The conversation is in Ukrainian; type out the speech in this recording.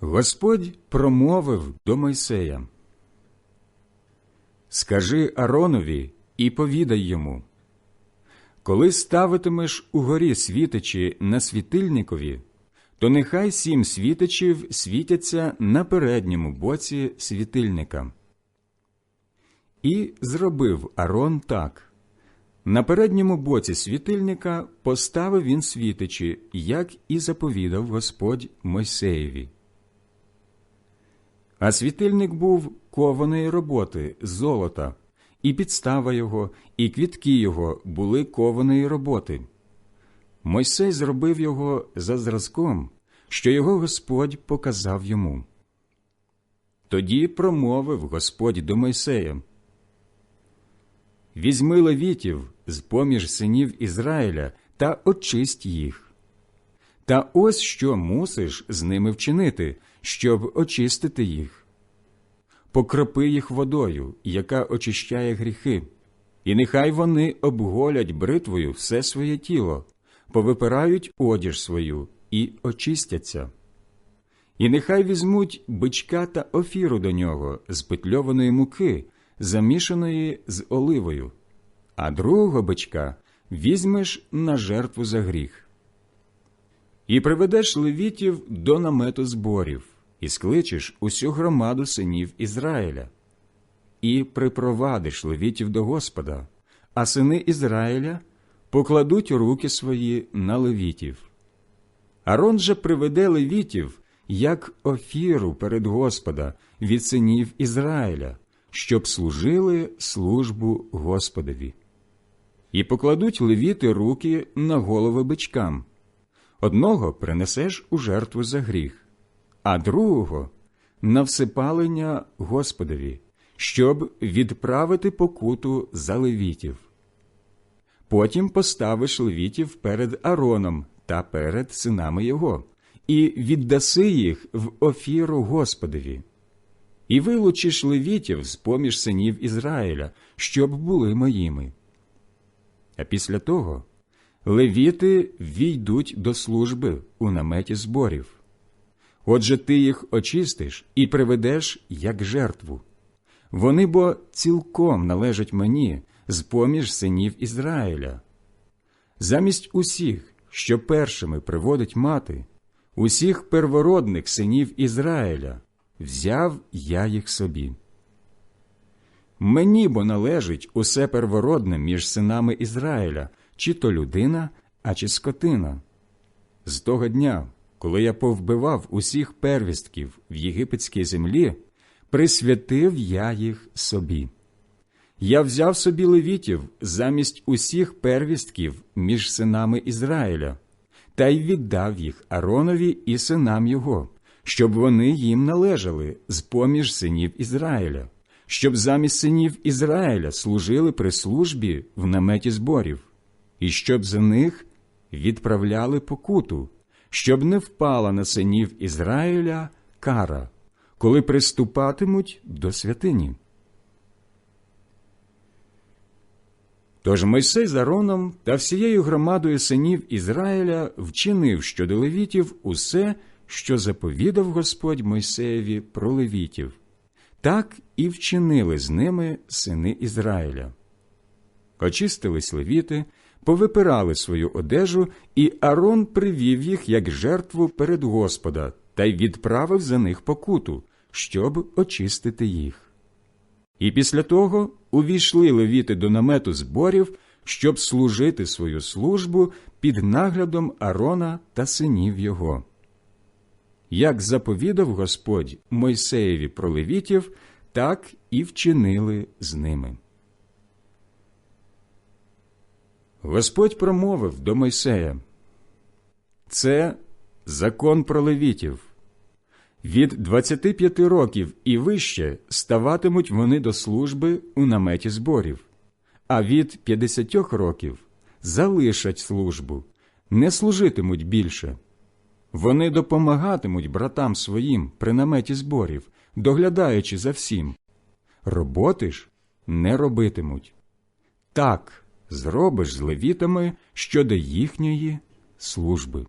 Господь промовив до Мойсея Скажи Аронові і повідай йому коли ставитимеш у горі світичі на світильникові, то нехай сім світичів світяться на передньому боці світильника. І зробив Арон так. На передньому боці світильника поставив він світичі, як і заповідав Господь Мойсеєві. А світильник був кованої роботи з золота, і підстава його, і квітки його були кованої роботи. Мойсей зробив його за зразком, що його Господь показав йому. Тоді промовив Господь до Мойсея Візьми левітів з поміж синів Ізраїля та очисть їх. Та ось що мусиш з ними вчинити, щоб очистити їх. Покропи їх водою, яка очищає гріхи, і нехай вони обголять бритвою все своє тіло, повипирають одіж свою і очистяться. І нехай візьмуть бичка та офіру до нього з петльованої муки, замішаної з оливою, а другого бичка візьмеш на жертву за гріх. І приведеш левітів до намету зборів, і скличеш усю громаду синів Ізраїля, і припровадиш левітів до Господа, а сини Ізраїля покладуть руки свої на левітів. Арон же приведе левітів як офіру перед Господа від синів Ізраїля, щоб служили службу Господові. І покладуть левіти руки на голови бичкам. Одного принесеш у жертву за гріх, а другого на всипалення Господові, щоб відправити покуту за левітів. Потім поставиш левітів перед Ароном та перед синами його, і віддаси їх в офіру Господові. І вилучиш левітів з поміж синів Ізраїля, щоб були моїми. А після того левіти війдуть до служби у наметі зборів. Отже, ти їх очистиш і приведеш як жертву. Вони бо цілком належать мені з поміж синів Ізраїля. Замість усіх, що першими приводить мати, усіх первородних синів Ізраїля, взяв я їх собі. Мені бо належить усе первородне між синами Ізраїля, чи то людина, а чи скотина. З того дня, коли я повбивав усіх первістків в єгипетській землі, присвятив я їх собі. Я взяв собі левітів замість усіх первістків між синами Ізраїля, та й віддав їх Аронові і синам його, щоб вони їм належали з поміж синів Ізраїля, щоб замість синів Ізраїля служили при службі в наметі зборів, і щоб за них відправляли покуту, щоб не впала на синів Ізраїля кара, коли приступатимуть до святині. Тож Мойсей з Ароном та всією громадою синів Ізраїля вчинив щодо левітів усе, що заповідав Господь Мойсеєві про левітів, так і вчинили з ними сини Ізраїля. Очистились левіти, повипирали свою одежу, і Арон привів їх як жертву перед Господа та й відправив за них покуту, щоб очистити їх. І після того увійшли левіти до намету зборів, щоб служити свою службу під наглядом Арона та синів його. Як заповідав Господь Мойсеєві про левітів, так і вчинили з ними. Господь промовив до Мойсея Це закон про левітів. Від 25 років і вище ставатимуть вони до служби у наметі зборів, а від 50 років залишать службу, не служитимуть більше. Вони допомагатимуть братам своїм при наметі зборів, доглядаючи за всім. Роботи ж не робитимуть. Так зробиш з левітами щодо їхньої служби.